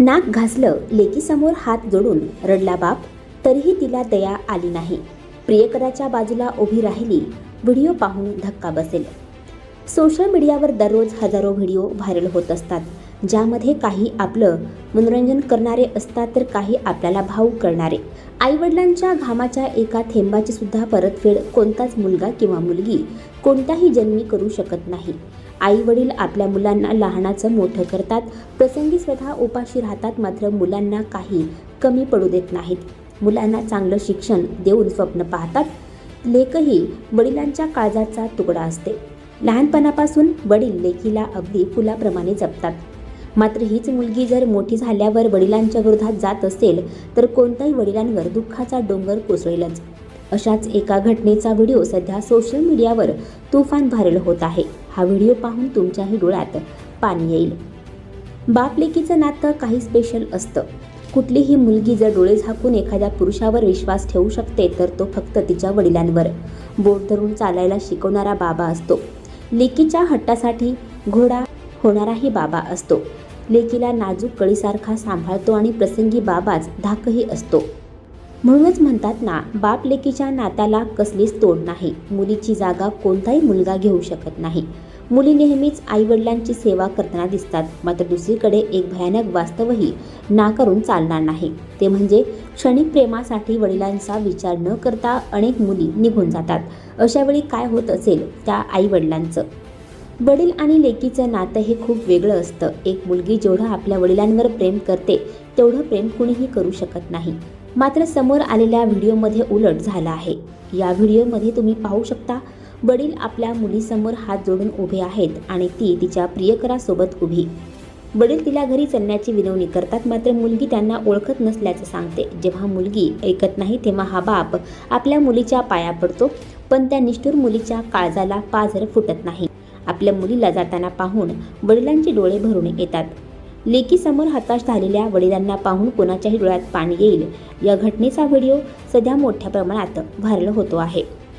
नाक घासलं लेकीसमोर हात जोडून रडला बाप तरीही तिला दया आली नाही. प्रियकराच्या बाजूला उभी राहिली व्हिडिओ पाहून धक्का बसेल. सोशल मीडियावर दररोज हजारो व्हिडिओ व्हायरल होत असतात ज्यामध्ये काही आपलं मनोरंजन करणारे असतात तर काही आपल्याला भावूक करणारे. आईवडिलांच्या घामाच्या एका थेंबाची सुद्धा परतफेड कोणताच मुलगा किंवा मुलगी कोणताही जन्मी करू शकत नाही. आई वडील आपल्या मुलांना लहानाचं मोठं करतात. प्रसंगी स्वतः उपाशी राहतात मात्र मुलांना काही कमी पडू देत नाहीत. मुलांना चांगलं शिक्षण देऊन स्वप्न पाहतात. लेखही वडिलांच्या काळजाचा तुकडा असते. लहानपणापासून वडील लेखीला अगदी फुलाप्रमाणे जपतात. मात्र हीच मुलगी जर मोठी झाल्यावर वडिलांच्या विरोधात जात असेल तर कोणत्याही वडिलांवर दुःखाचा डोंगर कोसळेलच. अशाच एका घटनेचा व्हिडिओ सध्या सोशल मीडियावर तुफान व्हायरल होत आहे. हा व्हिडिओ पाहून तुमच्याही डोळ्यात पाणी येईल. बाप लेकीचं नातं काही स्पेशल असतं. कुठलीही मुलगी जर डोळे झाकून एखाद्या पुरुषावर विश्वास ठेवू शकते तर तो फक्त तिच्या वडिलांवर. बोट धरून चालायला शिकवणारा बाबा असतो. लेकीच्या हट्टासाठी घोडा होणाराही बाबा असतो. लेकीला नाजूक कळीसारखा सांभाळतो आणि प्रसंगी बाबाच धाकही असतो. म्हणूनच म्हणतात ना बाप लेकीच्या नात्याला कसलीच तोड नाही. मुलीची जागा कोणताही मुलगा घेऊ शकत नाही. मुली नेहमीच आईवडिलांची सेवा करताना दिसतात. मात्र दुसरीकडे एक भयानक वास्तवही नाकारून चालणार नाही. ते म्हणजे क्षणिक प्रेमासाठी वडिलांचा विचार न करता अनेक मुली निघून जातात. अशावेळी काय होत असेल त्या आईवडिलांचं? वडील आणि लेकीचं नातं हे खूप वेगळं असतं. एक मुलगी जेवढं आपल्या वडिलांवर प्रेम करते तेवढं प्रेम कुणीही करू शकत नाही. मात्र समोर आलेल्या व्हिडिओमध्ये उलट झालं आहे. या व्हिडिओमध्ये तुम्ही पाहू शकता वडील आपल्या मुलीसमोर हात जोडून उभे आहेत आणि ती तिच्या प्रियकरासोबत उभी. वडील तिला घरी चलण्याची विनवणी करतात मात्र मुलगी त्यांना ओळखत नसल्याचं सांगते. जेव्हा मुलगी ऐकत नाही तेव्हा हा बाप आपल्या मुलीच्या पाया पडतो पण त्या निष्ठुर मुलीच्या काळजाला पाझर फुटत नाही. आपल्या मुलीला जाताना पाहून वडिलांचे डोळे भरून येतात. लेकीसमोर हताश झालेल्या वडिलांना पाहून कोणाच्याही डोळ्यात पाणी येईल. या घटनेचा व्हिडिओ सध्या मोठ्या प्रमाणात व्हायरल होतो आहे.